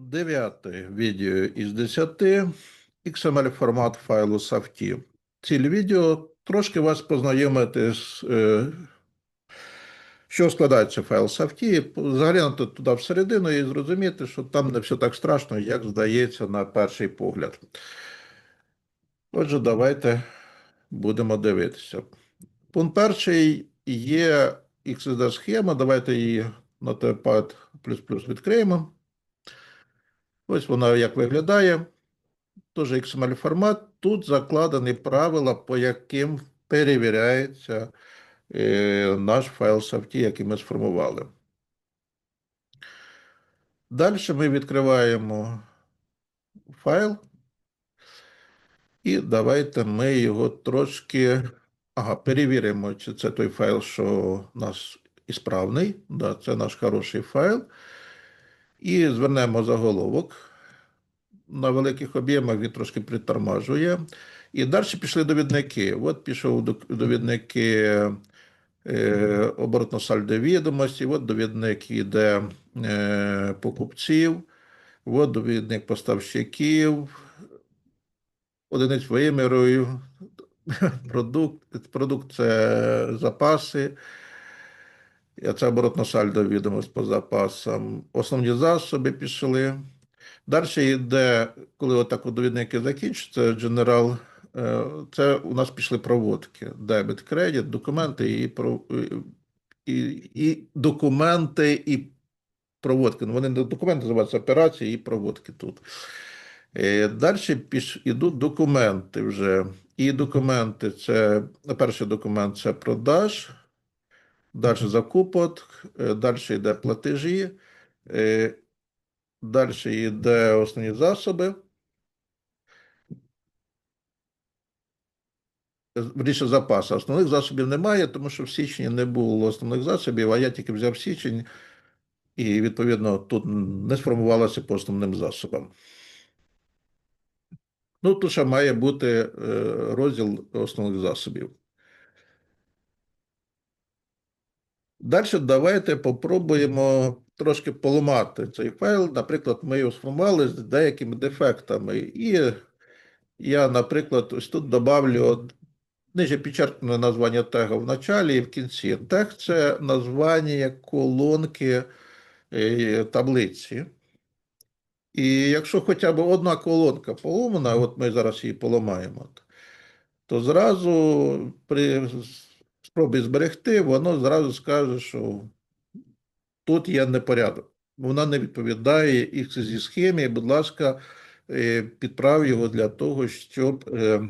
Дев'яте відео із 10 XML формат файлу SAFT. Ціль відео трошки вас познайомити з е, що складається файл SAFT, заглянути туди всередину і зрозуміти, що там не все так страшно, як здається на перший погляд. Отже, давайте будемо дивитися. Пункт перший є XSD схема. Давайте її на Notepad++ відкриємо. Ось вона як виглядає. Тож XML формат. Тут закладені правила, по яким перевіряється е, наш файл SAFT, який ми сформували. Далі ми відкриваємо файл. І давайте ми його трошки ага, перевіримо, чи це той файл, що у нас ісправний. Да, це наш хороший файл. І звернемо заголовок. На великих об'ємах він трошки притормажує. І далі пішли довідники. От пішов довідники е, оборотно сальдо відомості, от довідник іде е, покупців, от довідник поставщиків, одиниць вимірою, продукт, продукт це запаси. Це оборотно сальдо відомость по запасам. Основні засоби пішли. Далі йде, коли отак от довідники закінчаться, General, е, це у нас пішли проводки. Дебет, кредит, документи і, і, і документи і проводки. Ну, вони не документи називаються операції і проводки тут. Далі піш, ідуть документи вже. І документи це перший документ це продаж, далі закупок, далі йде платежі, е, далі йде основні засоби. Вірніше запаси. Основних засобів немає, тому що в січні не було основних засобів, а я тільки взяв січень, і відповідно тут не сформувалося по основним засобам. Ну, тут ще має бути е, розділ основних засобів. Далі давайте попробуємо трошки поламати цей файл. Наприклад, ми його сформували з деякими дефектами. І я, наприклад, ось тут добавлю ниже підчеркнуте названня тега в началі і в кінці. Тег це названня колонки е, таблиці. І якщо хоча б одна колонка поломана, от ми зараз її поламаємо, то зразу при спробі зберегти, воно зразу скаже, що тут є непорядок. Вона не відповідає їх зі схемі. Будь ласка, е, підправ його для того, щоб, е,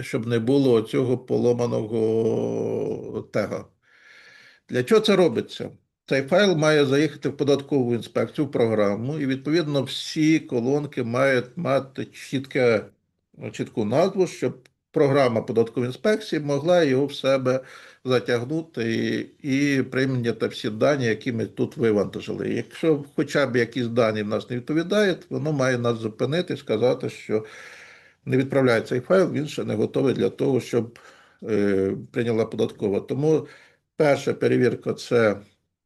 щоб не було цього поломаного тега. Для чого це робиться? Цей файл має заїхати в податкову інспекцію в програму, і відповідно всі колонки мають мати чітке, чітку назву, щоб програма податкової інспекції могла його в себе затягнути і, і прийняти всі дані, які ми тут вивантажили. Якщо хоча б якісь дані в нас не відповідають, воно має нас зупинити і сказати, що не відправляє цей файл, він ще не готовий для того, щоб е, прийняла податкова. Тому перша перевірка це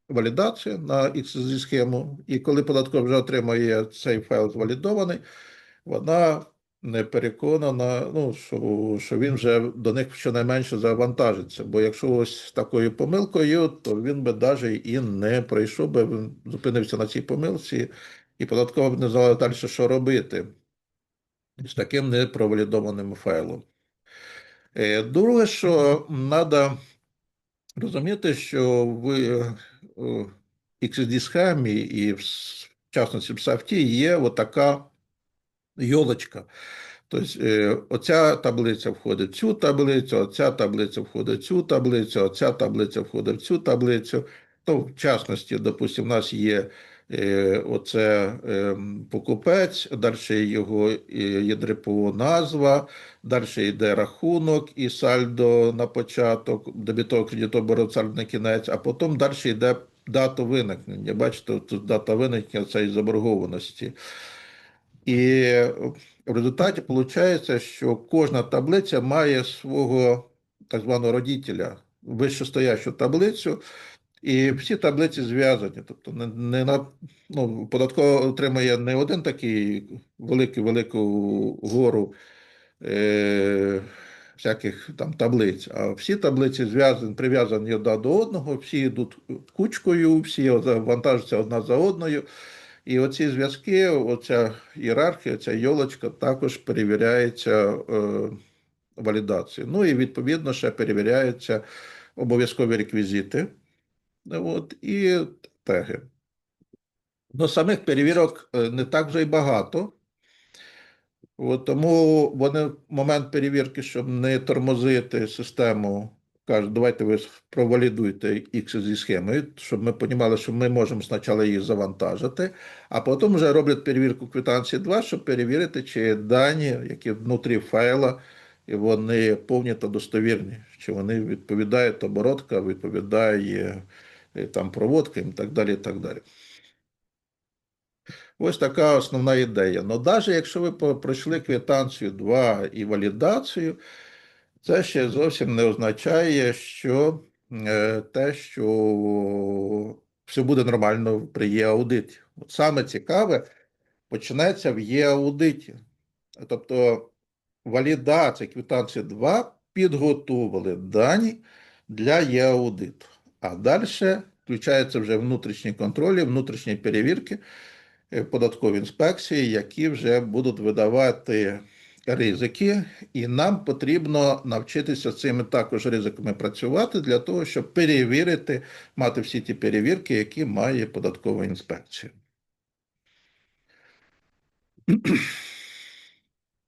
валідація на XSD схему, і коли податкова вже отримає цей файл звалідований, вона не переконана, ну, що, що він вже до них щонайменше завантажиться. Бо якщо ось такою помилкою, то він би навіть і не пройшов би, він зупинився на цій помилці, і податкова б не знала далі, що робити з таким непровалідованим файлом. Е, Друге, що треба розуміти, що в е, XSD схемі і в частності в SAFT є отака йолочка. Тобто, е, оця таблиця входить в цю таблицю, оця таблиця входить в цю таблицю, оця таблиця входить в цю таблицю. То, в частності, допустимо, у нас є е, оце е, покупець, далі його е, є ДРПО назва, далі йде рахунок і сальдо на початок, дебітово кредитовий оборот, сальдо на кінець, а потім далі йде дата виникнення. Бачите, тут дата виникнення цієї заборгованості. І в результаті виходить, що кожна таблиця має свого так званого родителя, вищестоящу таблицю, І всі таблиці зв'язані. Тобто не, не на, ну, податкова отримує не один такий великий велику гору е, всяких там таблиць, а всі таблиці зв'язані, прив'язані одна до одного, всі йдуть кучкою, всі вантажаться одна за одною. І оці зв'язки, оця ієрархія, ця йолочка також перевіряється е, валідацією. Ну і відповідно ще перевіряються обов'язкові реквізити. От, і теги. Ну, самих перевірок е, не так вже й багато. От, тому вони в момент перевірки, щоб не тормозити систему, кажуть, давайте ви провалідуйте X зі схемою, щоб ми розуміли, що ми можемо спочатку її завантажити, а потім вже роблять перевірку квитанції 2, щоб перевірити, чи дані, які внутрі файла, вони повні та достовірні, чи вони відповідають оборотка, відповідає е, там проводка і так далі. і так далі. Ось така основна ідея. Ну, навіть якщо ви пройшли квитанцію 2 і валідацію, це ще зовсім не означає, що е, те, що все буде нормально при є-аудиті. От саме цікаве починається в є-аудиті. Тобто валідація квитанції 2 підготували дані для є-аудиту. А далі включаються вже внутрішні контролі, внутрішні перевірки, е, податкові інспекції, які вже будуть видавати ризики, і нам потрібно навчитися цими також ризиками працювати для того, щоб перевірити, мати всі ті перевірки, які має податкова інспекція.